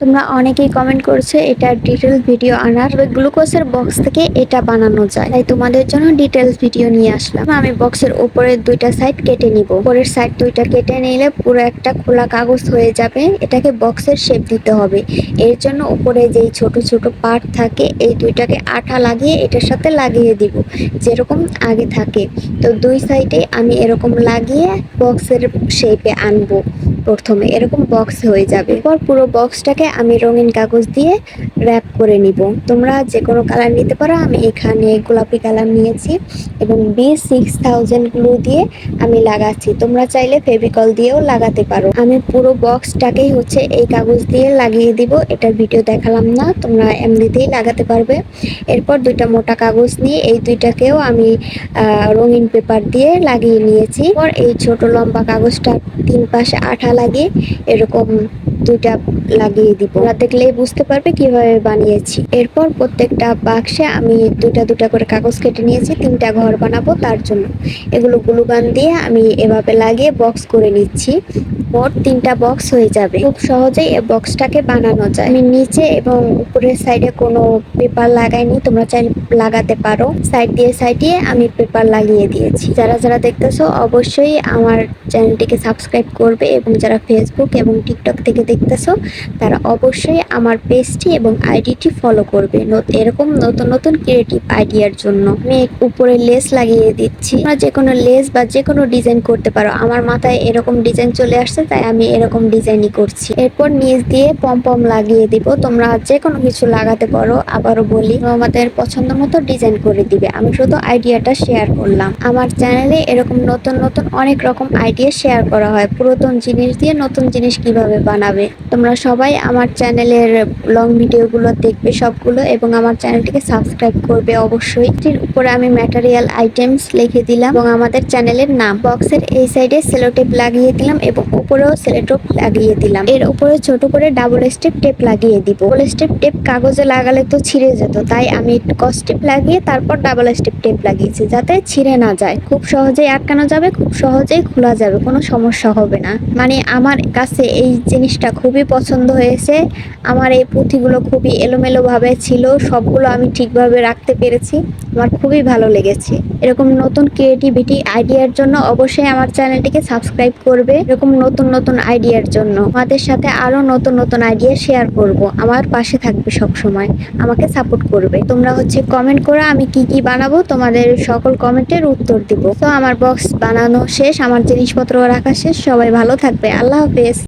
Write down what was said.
তোমরা অনেকেই কমেন্ট করছ, এটা ডিটেল ভিডিও আনার। তবে গ্লুকোজের বক্স থেকে এটা বানানো যায়। তাই তোমাদের জন্য ডিটেলস ভিডিও নিয়ে আসলাম। আমি বক্সের উপরের দুইটা সাইড কেটে নিব। উপরের সাইড দুইটা কেটে নিলে পুরো একটা খোলা কাগজ হয়ে যাবে। এটাকে বক্সের শেপ দিতে হবে। এর জন্য উপরে যেই ছোট ছোট পার্ট থাকে, এই দুইটাকে আঠা লাগিয়ে এটার সাথে লাগিয়ে দিব, যেরকম আগে থাকে। তো দুই সাইডে আমি এরকম লাগিয়ে বক্সের শেপে আনব। প্রথমে, এরকম বক্স হয়ে যাবে। এরপর পুরো বক্সটাকে আমি রঙিন কাগজ দিয়ে র্যাপ করে নিব। তোমরা যে কোনো কালার নিতে পারো, আমি এখানে গোলাপি কালার নিয়েছি এবং বি সিক্স থাউজেন্ড গ্লু দিয়ে আমি লাগাচ্ছি। তোমরা চাইলে ফেভিকল দিয়েও লাগাতে পারো। আমি পুরো বক্সটাকেই হচ্ছে এই কাগজ দিয়ে লাগিয়ে দিব। এটার ভিডিও দেখালাম না, তোমরা এমনিতেই লাগাতে পারবে। এরপর দুইটা মোটা কাগজ নিয়ে এই দুইটাকেও আমি রঙিন পেপার দিয়ে লাগিয়ে নিয়েছি। এরপর এই ছোট লম্বা কাগজটা তিন পাশে আঠা লাগিয়ে এরকম দুইটা লাগিয়ে দিব। ওরা দেখলেই বুঝতে পারবে কীভাবে বানিয়েছি। এরপর প্রত্যেকটা বাক্সে আমি দুইটা দুটা করে কাগজ কেটে নিয়েছি, তিনটা ঘর বানাবো তার জন্য। এগুলো গ্লুগান দিয়ে আমি এভাবে লাগিয়ে বক্স করে নিচ্ছি। মোট তিনটা বক্স হয়ে যাবে। খুব সহজেই এই বক্সটাকে বানানো যায়। আমি নিচে এবং উপরের সাইডে কোনো পেপার লাগাইনি, তোমরা চাইলে লাগাতে পারো। সাইড দিয়ে সাইড দিয়ে আমি পেপার লাগিয়ে দিয়েছি। যারা যারা দেখতেছো, অবশ্যই আমার চ্যানেলটিকে সাবস্ক্রাইব করবে এবং যারা ফেসবুক এবং টিকটক থেকে দেখতেছো, তারা অবশ্যই আমার পেজটি এবং আইডিটি ফলো করবে। এরকম নতুন নতুন ক্রিয়েটিভ আইডিয়ার জন্য। আমি উপরে লেস লাগিয়ে দিচ্ছি। তোমরা যে কোনো লেস বা যে কোনো ডিজাইন করতে পারো। আমার মাথায় এরকম ডিজাইন চলে আসছে তাই আমি এরকম ডিজাইনই করছি। এরপর নিচ দিয়ে পম পম লাগিয়ে দিব। তোমরা যে কোনো কিছু লাগাতে পারো, আবারও বলি আমাদের পছন্দ মতো ডিজাইন করে দিবে। আমি শুধু আইডিয়াটা শেয়ার করলাম। আমার চ্যানেলে এরকম নতুন নতুন অনেক রকম আইডিয়া শেয়ার করা হয়। পুরাতন জিনিস দিয়ে নতুন জিনিস কীভাবে বানাবে? তোমরা সবাই আমার চ্যানেলের লং ভিডিওগুলো দেখবে সবগুলো এবং আমার চ্যানেলটিকে সাবস্ক্রাইব করবে অবশ্যই। এটির উপরে আমি ম্যাটেরিয়াল আইটেমস লিখে দিলাম এবং আমাদের চ্যানেলের নাম বক্সের এই সাইডে সেলোটেপ লাগিয়ে দিলাম এবং উপরেও সেলোটেপ লাগিয়ে দিলাম। এর উপরে ছোট করে ডাবল স্টেপ টেপ লাগিয়ে দিব। ডাবল স্টেপ টেপ কাগজে লাগালে তো ছিঁড়ে যেত, তাই আমি কস্টেপ লাগিয়ে তারপর ডাবল স্টেপ টেপ লাগিয়েছি যাতে ছিঁড়ে না যায়। খুব সহজেই আটকানো যাবে, খুব সহজেই খোলা যাবে, কোনো সমস্যা হবে না। মানে আমার কাছে এই জিনিসটা খুবই পছন্দ হয়েছে। আমার এই পুঁথিগুলো খুবই এলোমেলো ভাবে ছিল, সবগুলো আমি ঠিকভাবে রাখতে পেরেছি। আমার খুবই ভালো লেগেছে। এরকম নতুন ক্রিয়েটিভিটি আইডিয়ার জন্য অবশ্যই আমার চ্যানেলটিকে সাবস্ক্রাইব করবে। এরকম নতুন নতুন নতুন আইডিয়ার জন্য। আমাদের সাথে আরও নতুন নতুন আইডিয়া শেয়ার করব। আমার পাশে থাকবে সব সময় আমাকে সাপোর্ট করবে। তোমরা হচ্ছে কমেন্ট করে আমি কি কি বানাবো, তোমাদের সকল কমেন্টের উত্তর দিব। তো আমার বক্স বানানো শেষ, আমার জিনিসপত্র রাখা শেষ। সবাই ভালো থাকবে। আল্লাহ হাফেজ।